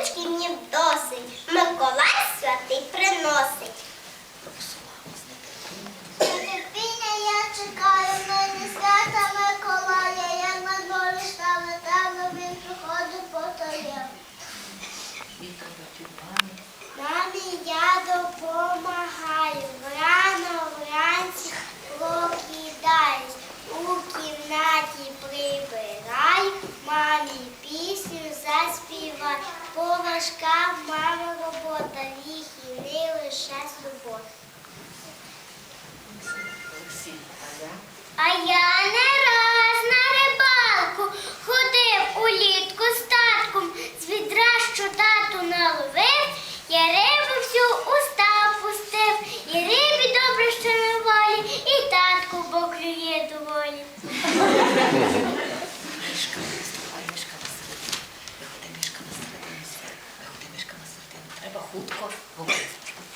Подаруночків мені досить, Миколай святий приносить. Я чекаю, нині свята Миколая, як на дворі стало він приходить по таєм. Мамі я допомагаю, рано вранці покидаю, у кімнаті прибирай, мамі поважка мама робота, вихідний лише субота. Олексій, а? А я не раз на рибалку ходив улітку з татком, з відра, що тату наловив, я рибу всю у став пустив, і рибі добре, що на волі, і татку бо клює доволі. Мишка, виступай, мишка на середину. Виходи мишка на середину світу. Виходи мишка на середину. Треба хутко говорити.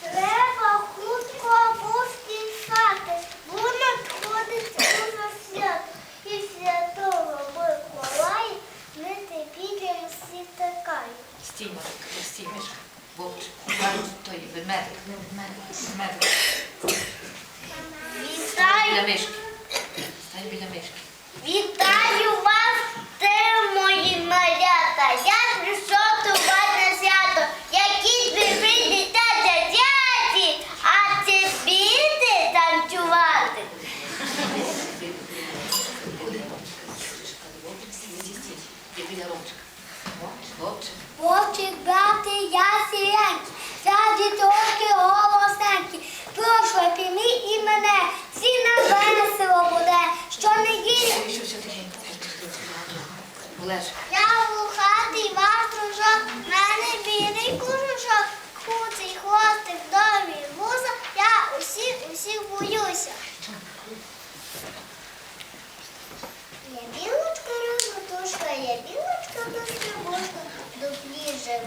Треба хутко поспішати, бо надходить дуже свято. І святого Миколая ми підемо всі тикаємо. Стій, Марика, стій, мишка. Вовчик, той ведмедик, не ведмедик. Стань біля Вітаю! мишки. Стань біля мишки. Вітаю вас, те мої малята. Я прийшов до вас на свято. Які ви прийдете дяді, а це підете танцювати. Я біля Вовчик. Вовчик, брати, я сіренький, за трошки голосненький. Прошу, пійми і мене, всі на весело буде, що не тихенько? Олеж,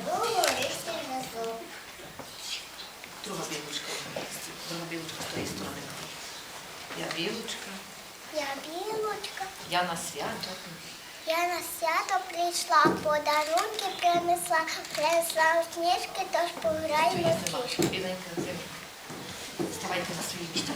живого річки несу. друга білочка. Друга білочка з тої сторони. Я білочка. Я білочка. Я на свято. Я на свято прийшла, подарунки принесла, принесла сніжки, тож пограємо в. Біленька, на свої місця.